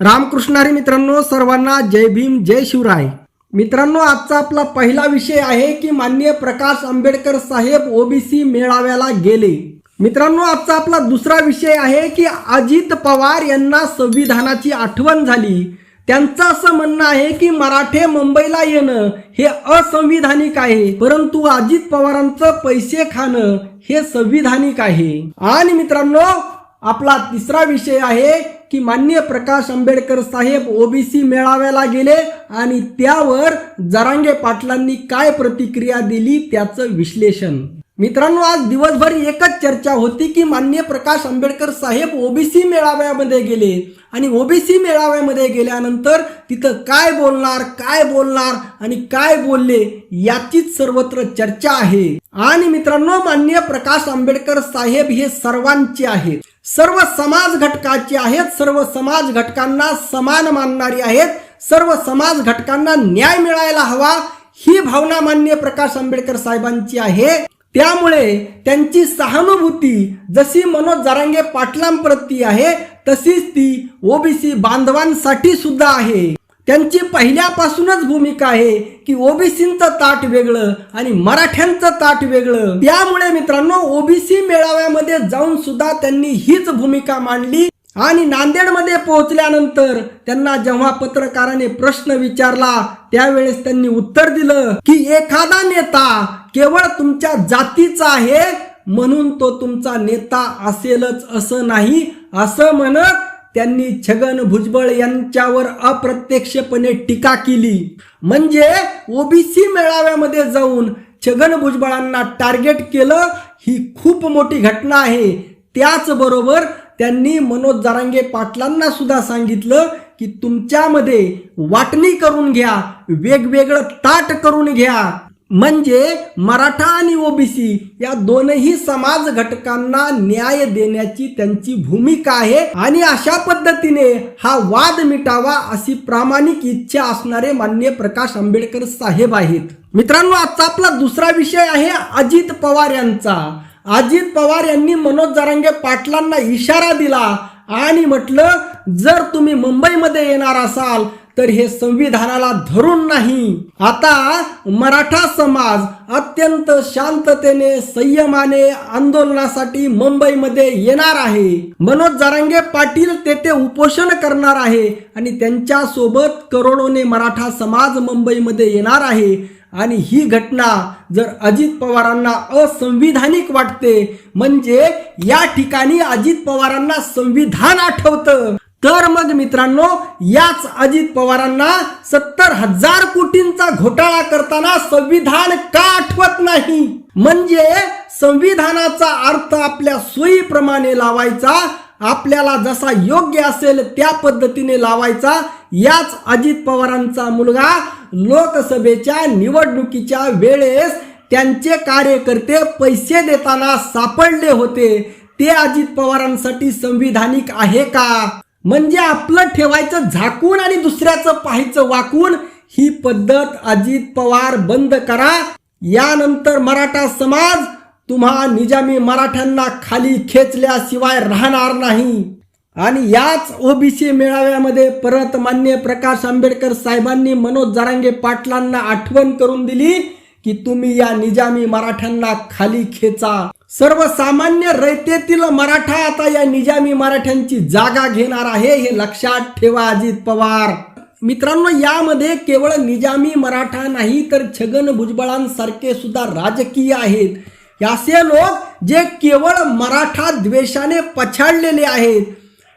रामकृष्णारी मित्रांनो सर्वांना जय भीम जय शिवराय. मित्रांनो आजचा आपला पहिला विषय आहे की माननीय प्रकाश आंबेडकर साहेब ओबीसी मेळाव्याला गेले. मित्रांनो आजचा आपला दुसरा विषय आहे की अजित पवार यांना संविधानाची आठवण झाली. त्यांचं असं म्हणणं आहे की मराठे मुंबईला येणं हे असंविधानिक आहे परंतु अजित पवारांचं पैसे खाणं हे संविधानिक आहे. आणि मित्रांनो आपला तिसरा विषय आहे की माननीय प्रकाश आंबेडकर साहेब ओबीसी मेळाव्याला गेले आणि त्यावर जरांगे पाटलांनी काय प्रतिक्रिया दिली त्याचं विश्लेषण. मित्रांनो आज दिवसभर एकच चर्चा होती की मान्य प्रकाश आंबेडकर साहेब ओबीसी मेळाव्यामध्ये गेले. आणि ओबीसी मेळाव्यामध्ये गेल्यानंतर तिथं काय बोलणार काय बोलणार आणि काय बोलले याचीच सर्वत्र चर्चा आहे. आणि मित्रांनो मान्य प्रकाश आंबेडकर साहेब हे सर्वांचे आहेत. सर्व समाज घटकाचे आहेत सर्व समाज घटकांना समान मानणारी आहेत सर्व समाज घटकांना न्याय मिळायला हवा ही भावना मान्य प्रकाश आंबेडकर साहेबांची आहे. त्यामुळे त्यांची सहानुभूती जशी मनोज जरांगे पाटलांप्रती आहे तशीच ती ओबीसी बांधवांसाठी सुद्धा आहे. त्यांची पहिल्यापासूनच भूमिका आहे की ओबीसींचं ताट वेगळं आणि मराठ्यांचं ताट वेगळं. त्यामुळे मित्रांनो ओबीसी मेळाव्यामध्ये जाऊन सुद्धा त्यांनी हीच भूमिका मांडली. आणि नांदेडमध्ये पोहोचल्यानंतर त्यांना जेव्हा पत्रकाराने प्रश्न विचारला त्यावेळेस त्यांनी उत्तर दिलं की एखादा नेता केवळ तुमच्या जातीचा आहे म्हणून तो तुमचा नेता असेलच असं नाही असं म्हणत त्यांनी छगन भुजबळ यांच्यावर अप्रत्यक्षपणे टीका केली. म्हणजे ओबीसी मेळाव्यामध्ये जाऊन छगन भुजबळांना टार्गेट केलं ही खूप मोठी घटना आहे. त्याचबरोबर त्यांनी मनोज जारांगे पाटलांना सुद्धा सांगितलं की तुमच्यामध्ये वाटणी करून घ्या वेगवेगळं ताट करून घ्या. म्हणजे मराठा आणि ओबीसी या दोनही समाज घटकांना न्याय देण्याची त्यांची भूमिका आहे आणि अशा पद्धतीने हा वाद मिटावा अशी प्रामाणिक इच्छा असणारे मान्य प्रकाश आंबेडकर साहेब आहेत. मित्रांनो आजचा आपला दुसरा विषय आहे अजित पवार यांचा. अजित पवार यांनी मनोज जरांगे पाटलांना इशारा दिला आणि म्हटलं जर तुम्ही मुंबईमध्ये येणार असाल तर हे संविधानाला धरून नाही. आता मराठा समाज अत्यंत शांततेने संयमाने आंदोलनासाठी मुंबईमध्ये येणार आहे. मनोज जरांगे पाटील तेथे उपोषण करणार आहे आणि त्यांच्यासोबत करोडोने मराठा समाज मुंबईमध्ये येणार आहे. आणि ही घटना जर अजित पवारांना असंविधानिक वाटते म्हणजे या ठिकाणी अजित पवारांना संविधान आठवतं. तर मग मित्रांनो याच अजित पवारांना सत्तर हजार कोटींचा घोटाळा करताना संविधान का आठवत नाही? म्हणजे संविधानाचा अर्थ आपल्या सोयीप्रमाणे लावायचा आपल्याला जसा योग्य असेल त्या पद्धतीने लावायचा याच अजित पवारांचा मुलगा लोकसभेच्या निवडणुकीच्या वेळेस त्यांचे कार्यकर्ते पैसे देताना सापडले होते. ते अजित पवारांसाठी संविधानिक आहे का? म्हणजे आपलं ठेवायचं झाकून आणि दुसऱ्याचं पाहायचं वाकून ही पद्धत अजित पवार बंद करा. यानंतर मराठा समाज तुम्हा निजामी मराठ्यांना खाली खेचल्याशिवाय राहणार नाही. आणि याच ओबीसी मेळाव्यामध्ये परत मान्य प्रकाश आंबेडकर साहेबांनी मनोज जरांगे पाटलांना आठवण करून दिली की तुम्ही या निजामी मराठ्यांना खाली खेचा. सर्वसामान्य रयतेतील मराठा आता या निजामी मराठ्यांची जागा घेणार आहे हे लक्षात ठेवा अजित पवार. मित्रांनो यामध्ये केवळ निजामी मराठा नाही तर छगन भुजबळांसारखे सुद्धा राजकीय आहेत. असे लोक जे केवळ मराठा द्वेषाने पछाडलेले आहेत.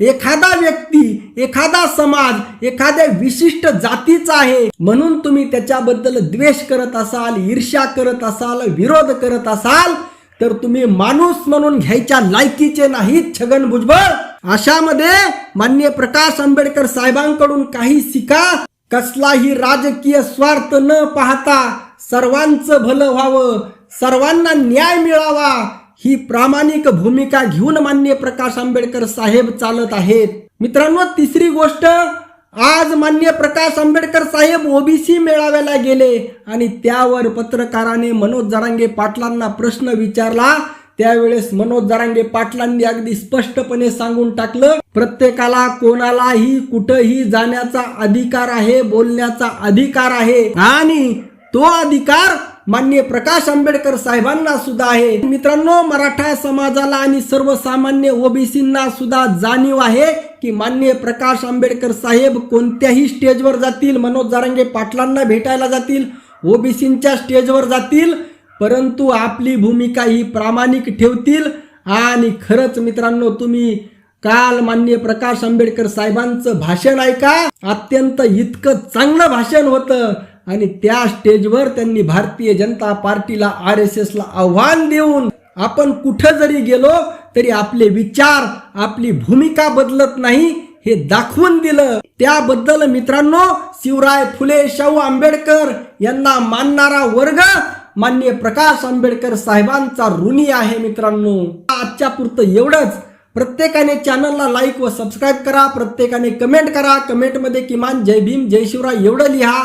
एखादा व्यक्ती एखादा समाज एखाद्या विशिष्ट जातीचा आहे म्हणून तुम्ही त्याच्याबद्दल द्वेष करत असाल ईर्ष्या करत असाल विरोध करत असाल तर तुम्ही माणूस म्हणून घ्यायच्या लायकीचे नाहीत छगन भुजबळ. अशामध्ये मान्य प्रकाश आंबेडकर साहेबांकडून काही शिका. कसलाही राजकीय स्वार्थ न पाहता सर्वांचं भलं व्हावं सर्वांना न्याय मिळावा ही प्रामाणिक भूमिका घेऊन मान्य प्रकाश आंबेडकर साहेब चालत आहेत. मित्रांनो तिसरी गोष्ट आज मान्य प्रकाश आंबेडकर साहेब ओबीसी मेळाव्याला गेले आणि त्यावर पत्रकाराने मनोज जरांगे पाटलांना प्रश्न विचारला. त्यावेळेस मनोज जरांगे पाटलांनी अगदी स्पष्टपणे सांगून टाकलं प्रत्येकाला कोणालाही कुठंही जाण्याचा अधिकार आहे बोलण्याचा अधिकार आहे आणि तो अधिकार मान्य प्रकाश आंबेडकर साहेबांना सुद्धा आहे. मित्रांनो मराठा समाजाला आणि सर्वसामान्य ओबीसींना सुद्धा जाणीव आहे की मान्य प्रकाश आंबेडकर साहेब कोणत्याही स्टेजवर जातील. मनोज जारंगे पाटलांना भेटायला जातील ओबीसींच्या स्टेजवर जातील परंतु आपली भूमिका ही प्रामाणिक ठेवतील. आणि खरंच मित्रांनो तुम्ही काल मान्य प्रकाश आंबेडकर साहेबांचं भाषण ऐका. अत्यंत इतकं चांगलं भाषण होतं. आणि त्या स्टेजवर त्यांनी भारतीय जनता पार्टीला आर एस एस ला आव्हान देऊन आपण कुठं जरी गेलो तरी आपले विचार आपली भूमिका बदलत नाही हे दाखवून दिलं. त्याबद्दल मित्रांनो शिवराय फुले शाहू आंबेडकर यांना मानणारा वर्ग मान्य प्रकाश आंबेडकर साहेबांचा ऋणी आहे मित्रांनो. आजच्या पुरतं एवढंच. प्रत्येकाने चॅनलला लाईक व सबस्क्राईब करा प्रत्येकाने कमेंट करा. कमेंटमध्ये किमान जय भीम जय शिवराय एवढं लिहा.